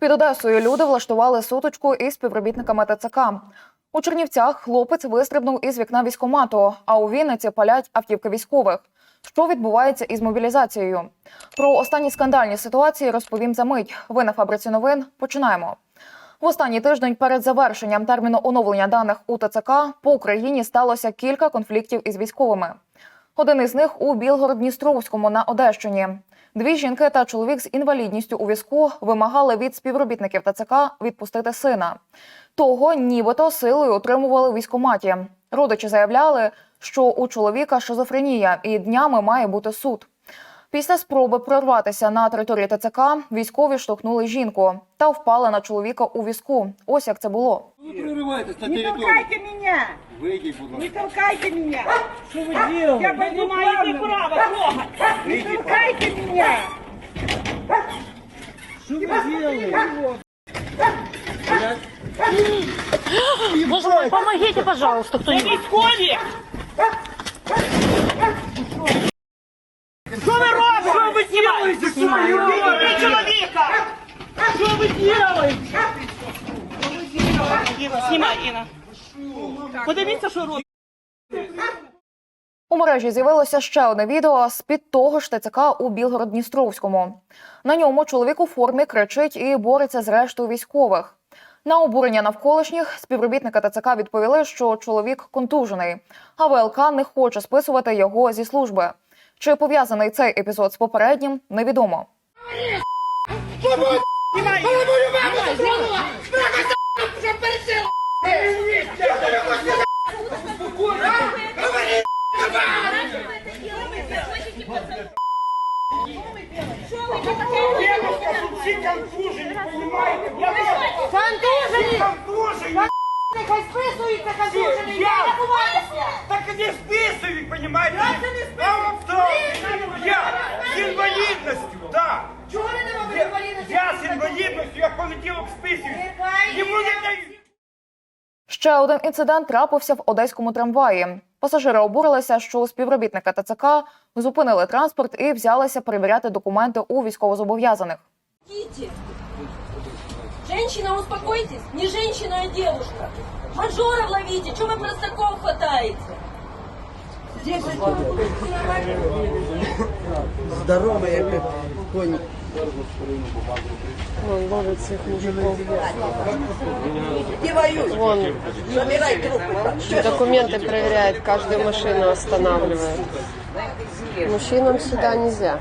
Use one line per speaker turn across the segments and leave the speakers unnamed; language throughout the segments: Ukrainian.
Під Одесою люди влаштували сутичку із співробітниками ТЦК. У Чернівцях хлопець вистрибнув із вікна військомату, а у Вінниці палять автівки військових. Що відбувається із мобілізацією? Про останні скандальні ситуації розповім за мить. Ви на фабриці новин. Починаємо. В останній тиждень перед завершенням терміну оновлення даних у ТЦК по Україні сталося кілька конфліктів із військовими. Один із них у Білгород-Дністровському на Одещині. Дві жінки та чоловік з інвалідністю у візку вимагали від співробітників ТЦК відпустити сина. Того нібито силою утримували в військкоматі. Родичі заявляли, що у чоловіка шизофренія і днями має бути суд. Після спроби прорватися на території ТЦК військові штовхнули жінку та впали на чоловіка у візку. Ось як це було.
Вы прорываетесь на
Не
территорию.
толкайте меня!
Выйдите, будь
Не
ласка.
толкайте меня!
Что вы делаете?
Я пойду
имеете
плавно.
право трогать.
Не толкайте меня!
Что вы делаете?
Боже мой, помогите, пожалуйста,
Вы
кто-нибудь.
військові! Що ви робите? Що ви делаете? Убейте чоловіка! Що ви делаете? Інна, знімай, Інна. Подивіться, що робить.
У мережі з'явилося ще одне відео з під того ж ТЦК у Білгород-Дністровському. На ньому чоловік у формі кричить і бореться з рештою військових. На обурення навколишніх співробітника ТЦК відповіли, що чоловік контужений, а ВЛК не хоче списувати його зі служби. Чи пов'язаний цей епізод з попереднім, невідомо.
Контужені! Нехай списується контужений!
Ще один інцидент трапився в одеському трамваї. Пасажири обурилися, що співробітника ТЦК зупинили транспорт і взялися перевіряти документи у військовозобов'язаних.
Женщина, успокойтесь. Не женщина, а девушка. Мажоров ловите. Чего вы простаков хватаете?
Здоровый, як коні.
Не воюй.
Вон
Забирай трупы.
документы проверяет, каждую машину останавливает. Мужчинам сюда нельзя.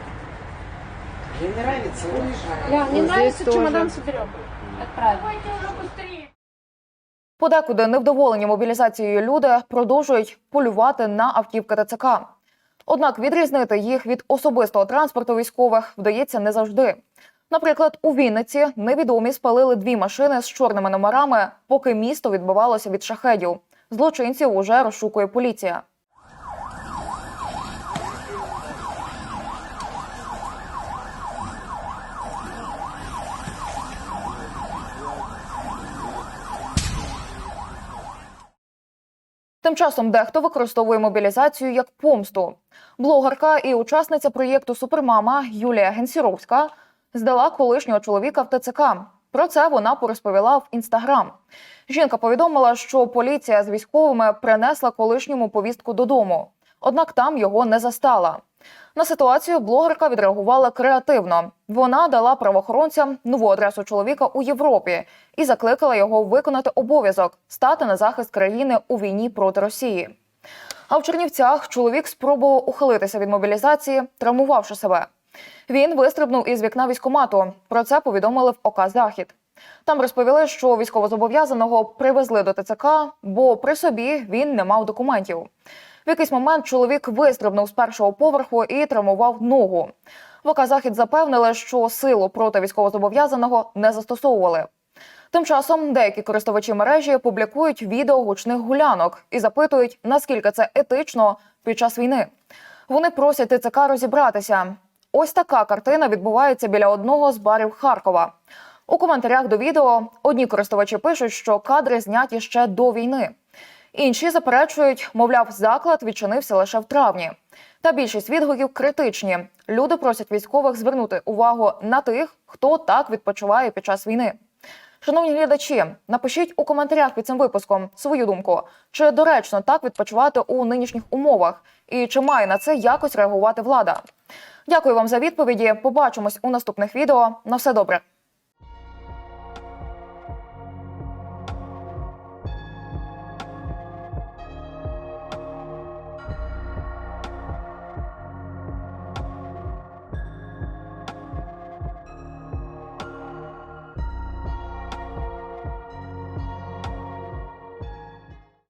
Не нравится?
Не нравится чемодан
Подекуди невдоволені мобілізацією люди продовжують полювати на автівки ТЦК. Однак відрізнити їх від особистого транспорту військових вдається не завжди. Наприклад, у Вінниці невідомі спалили дві машини з чорними номерами, поки місто відбивалося від шахедів. Злочинців уже розшукує поліція. Тим часом дехто використовує мобілізацію як помсту. Блогерка і учасниця проєкту Супермама Юлія Генсіровська здала колишнього чоловіка в ТЦК. Про це вона порозповіла в інстаграм. Жінка повідомила, що поліція з військовими принесла колишньому повістку додому, однак там його не застала. На ситуацію блогерка відреагувала креативно. Вона дала правоохоронцям нову адресу чоловіка у Європі і закликала його виконати обов'язок стати на захист країни у війні проти Росії. А в Чернівцях чоловік спробував ухилитися від мобілізації, травмувавши себе. Він вистрибнув із вікна військомату. Про це повідомили в ОК Захід. Там розповіли, що військовозобов'язаного привезли до ТЦК, бо при собі він не мав документів. В якийсь момент чоловік вистрибнув з першого поверху і травмував ногу. В ОК Захід запевнили, що силу проти військовозобов'язаного не застосовували. Тим часом деякі користувачі мережі публікують відео гучних гулянок і запитують, наскільки це етично під час війни. Вони просять ТЦК розібратися. Ось така картина відбувається біля одного з барів Харкова. У коментарях до відео одні користувачі пишуть, що кадри зняті ще до війни. Інші заперечують, мовляв, заклад відчинився лише в травні. Та більшість відгуків критичні. Люди просять військових звернути увагу на тих, хто так відпочиває під час війни. Шановні глядачі, напишіть у коментарях під цим випуском свою думку, чи доречно так відпочивати у нинішніх умовах, і чи має на це якось реагувати влада. Дякую вам за відповіді. Побачимось у наступних відео. На все добре.